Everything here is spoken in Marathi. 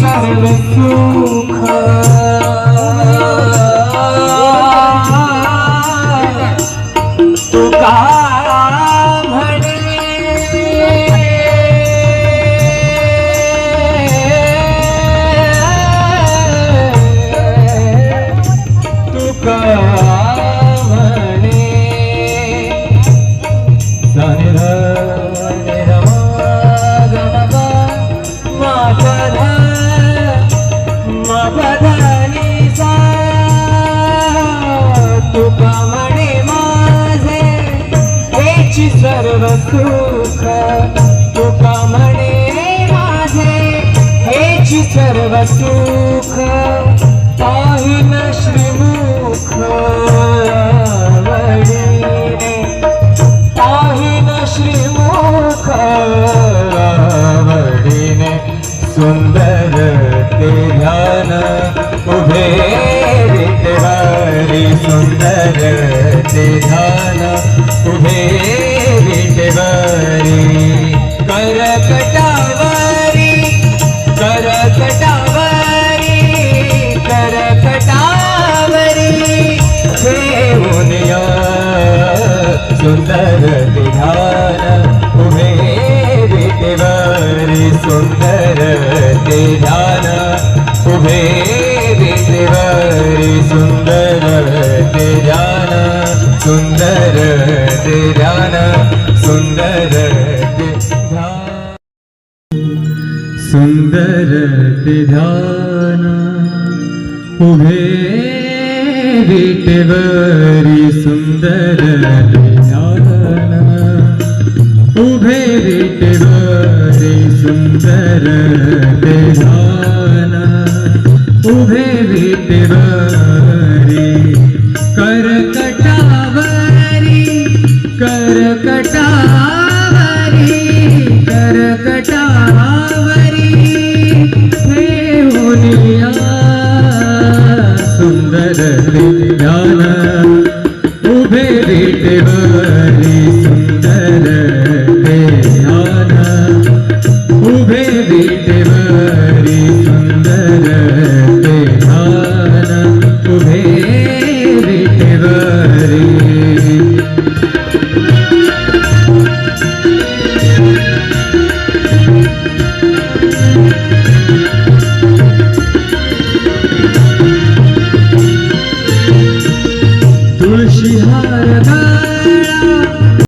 सर्व सुख सर्व सुख तुका म्हणे माझे हेची सर्व सुख पाहिन श्रीमुख वडिने पाहिन श्रीमुख वडिने सुंदर ते ध्यान उभे विटेवारी सुंदर ते ध्यान उभे विटेवारी करकटावरी करकटावरी करकटावरी या सुंदर ध्यान उभे विटेवरी सुंदर ते उभे विटेवरी सुंदर ते सुंदर ध्यान सुंदर ध्यान सुंदर ध्यान उभे विटेवरी सुंदर ध्यान उभे विटेवरी सुंदर ध्यान उभे विटेवरी करकटावरी करकटावरी करकटावरी हे होनिया सुंदर विज्ञान उभे देवरी सुंदर विज्ञान उभे देवरी सुंदर